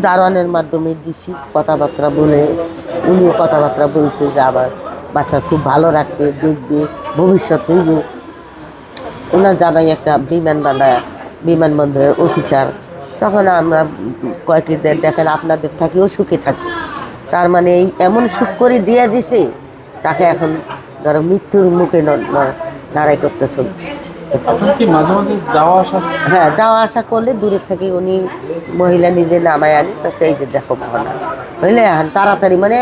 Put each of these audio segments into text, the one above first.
দারোয়ানের মাধ্যমে দিছি কথাবার্তা বলে, উনিও কথাবার্তা বলছে যে আবার বাচ্চা খুব ভালো রাখবে, দেখবে, ভবিষ্যৎ হইব। ওনার জামাই একটা বিমান বানায় বিমানবন্দরের অফিসার। তখন আমরা কয়েকটি দেখেন আপনাদের থাকিও সুখে থাকি তার মানে এই এমন সুখ করে দিয়ে দিছে, তাকে এখন ধরো মৃত্যুর মুখে ন- ন- করতে চলছে কি মাঝে মাঝে যাওয়া আসা? হ্যাঁ যাওয়া আসা করলে দূরের থেকে উনি মহিলা নিজে নামায় আনি তো সেই যে দেখো ভাবনা। বুঝলে? তাড়াতাড়ি মানে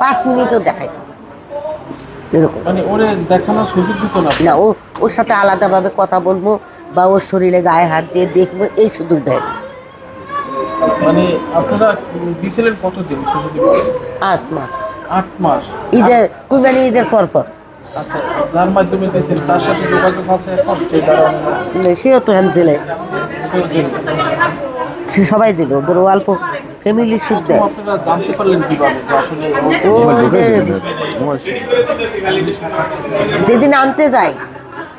পাঁচ মিনিটও দেখাইতো। এরকম। মানে ওরে দেখানোর সুযোগ দিত না? না ও ওর সাথে আলাদাভাবে কথা বলব বা ওর শরীরে গায়ে হাত দিয়ে দেখব এই সুযোগ দেয় না। মানে আপনারা কতদিন আট মাস। আট মাস। ঈদের কুরবানি ঈদের পর পর আচ্ছা যার মাধ্যমে দিয়েছেন তার সাথে যোগাযোগ আছে এখন সেও তো হ্যান জেলে। সে সবাই দিল ওদের অল্প ফ্যামিলি সুখ দেয়। আপনারা জানতে পারলেন কীভাবে যে আসলে যেদিন আনতে যাই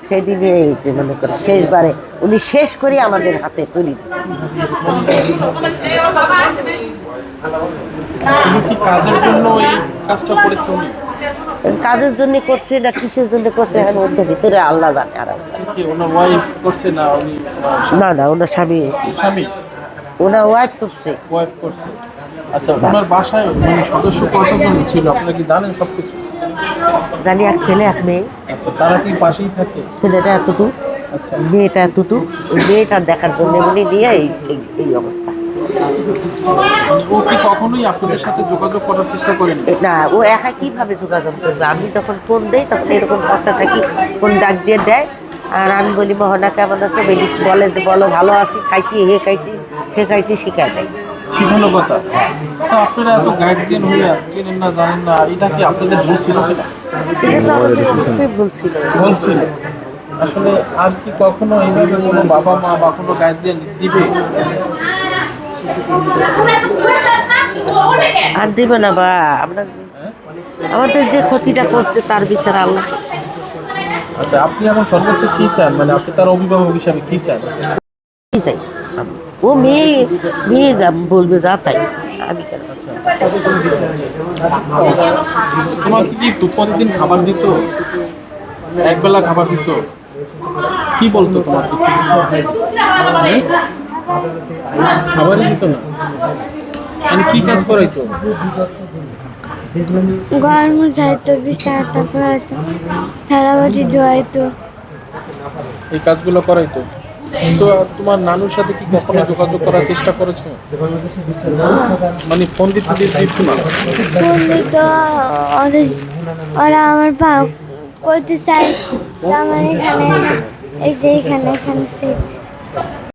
সেদিনে এই যে মনে করে শেষবারে উনি শেষ করে আমাদের হাতে তুলে দিচ্ছে কি কাজের জন্য এই কাজটা করেছে উনি? কাজের জন্য করছে না কিসের জন্য করছে এখন ওর ভিতরে আল্লাহ জানে আর না না না ওনার স্বামী। স্বামী? ওনার ওয়াইফ করছে। ওয়াইফ করছে। আচ্ছা ওনার বাসায় মানে সদস্য কতজন ছিল? আপনারা কি জানেন সব কিছু জানি এক ছেলে এক মেয়ে। আচ্ছা তারা কি পাশেই থাকে? ছেলেটা এতটুকু আচ্ছা। মেয়েটা এতটুকু ওই মেয়েটার দেখার জন্য নিয়ে এই- এই অবস্থা। ও কি কখনোই আপনাদের সাথে যোগাযোগ করার চেষ্টা করেন? না ও একা কীভাবে যোগাযোগ করবে? আমি যখন ফোন দেই তখন এরকম কাজটা থাকি ফোন ডাক দিয়ে দেয়। আর আমি বলি মোহনা কেমন আছে? বলি বলে যে বলো ভালো আছি খাইছি হে খাইছি সে খাইছি শিখায় দেয়। শিখানো কথা? তা আপনারা এত গাইডলাইন হইয়া চেনেন না জানেন না এটা কি আপনাদের ভুল ছিল এটা তো আমাদের অবশ্যই বলছিল ভুল ছিল? আসলে আর কি কখনো এইভাবে কোনো বাবা মা বা কোনো গার্জিয়ান দিবে? আর দেবে না বা আমরা আমাদের যে ক্ষতিটা করছে তার বিচার আল্লাহ। আচ্ছা আপনি এখন সর্বোচ্চ কি চান? মানে আপনি তার অভিভাবক হিসাবে কি চান? কি চাই? ও মেয়ে মেয়ে যা বলবে যা তাই। আমি কেন? তোমাকে কি দু প্রতিদিন খাবার দিত? একবেলা খাবার দিত? কি বলতো তোমাকে? খাবারই দিত না। মানে কি কাজ করাইতো? ঘর মুছাইতো থালাবাটি ধোয়াইতো। এই কাজগুলো করাইতো? তো তোমার নানুর সাথে কি কখনো যোগাযোগ করার চেষ্টা করেছ? মানে ফোন দিতে দিতে না বললি তো ওদের ওরা আমার পা করতে চায় আমার এখানে এই যে এখানে এখানে সেক্স